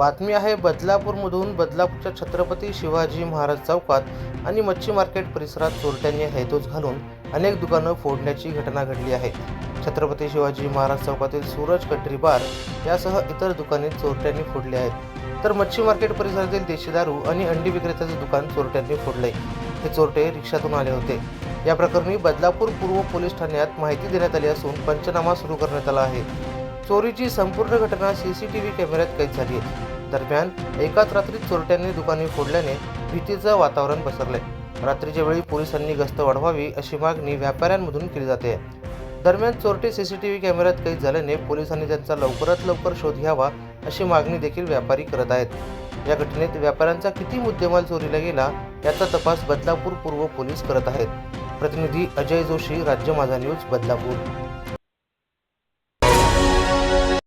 बातमी आहे बदलापूरमधून बदलापूरच्या छत्रपती शिवाजी महाराज चौकात आणि मच्छी मार्केट परिसरात चोरट्यांनी हैदोस घालून अनेक दुकानं फोडण्याची घटना घडली आहे. छत्रपती शिवाजी महाराज चौकातील सूरज कटरी बार यासह इतर दुकाने चोरट्यांनी फोडली आहेत. तर मच्छी मार्केट परिसरातील देशी दारू आणि अंडी विक्रेत्याचे दुकान चोरट्यांनी फोडले. हे चोरटे रिक्षातून आले होते. या प्रकरणी बदलापूर पूर्व पोलीस ठाण्यात माहिती देण्यात आली असून पंचनामा सुरू करण्यात आला आहे. चोरीची संपूर्ण घटना सी सी टी व्ही कॅमेऱ्यात कैद झाली आहे. दरम्यान एकाच रात्रीत चोरट्यांनी दुकाने फोडल्याने भीतीचं वातावरण पसरले रात्रीच्या वेळी पोलिसांनी गस्त वाढवावी अशी मागणी व्यापाऱ्यांमधून केली जाते. दरम्यान चोरटे व्ही कॅमेऱ्यात कैद झाल्याने पोलिसांनी त्यांचा लवकरात लवकर शोध घ्यावा अशी मागणी देखील व्यापारी करत आहेत. या घटनेत व्यापाऱ्यांचा किती मुद्देमाल चोरीला गेला याचा तपास बदलापूर पूर्व पोलीस करत आहेत. प्रतिनिधी अजय जोशी राज्य माझा न्यूज बदलापूर.